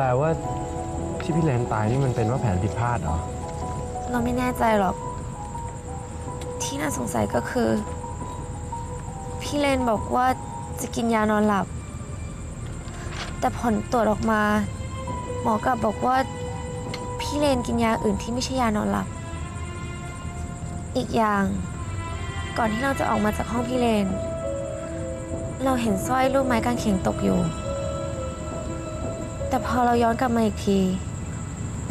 แปลว่าที่พี่เลนตายนี่มันเป็นว่าแผนผิดพลาดเหรอ เราไม่แน่ใจหรอก ที่น่าสงสัยก็คือ พี่เลนบอกว่าจะกินยานอนหลับ แต่ผลตรวจออกมา หมอกลับบอกว่า พี่เลนกินยาอื่นที่ไม่ใช่ยานอนหลับ อีกอย่าง ก่อนที่เราจะออกมาจากห้องพี่เลน เราเห็นสร้อยรูปไม้กางเขนตกอยู่ แต่พอเราย้อนกลับมาอีกที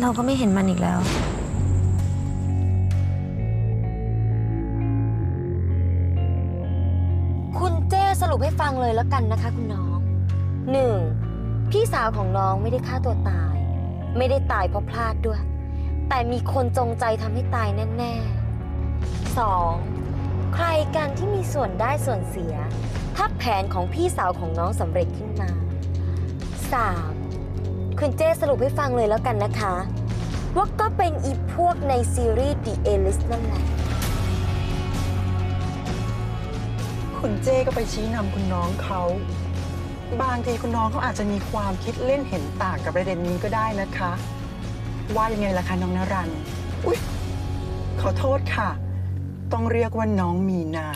เราก็ไม่เห็นมันอีกแล้ว คุณเจ้สรุปให้ฟังเลยแล้วกันนะคะ คุณน้องหนึ่งพี่สาวของน้องไม่ได้ฆ่าตัวตาย ไม่ได้ตายเพราะพลาดด้วย แต่มีคนจงใจทำให้ตายแน่ๆสองใครกันที่มีส่วนได้ส่วนเสีย ถ้าแผนของพี่สาวของน้องสำเร็จขึ้นมาสาม คุณเจ้สรุปให้ฟังเลยแล้วกันนะคะ ว่าก็เป็นอีพวกในซีรีส์ The A-List นั่นแหละ คุณเจ้ก็ไปชี้นำคุณน้องเขา บางทีคุณน้องเขาอาจจะมีความคิดเล่นเห็นต่างกับประเด็นนี้ก็ได้นะคะ ว่ายังไงล่ะคะน้องนรัน อุ๊ย ขอโทษค่ะ ต้องเรียกว่าน้องมีนา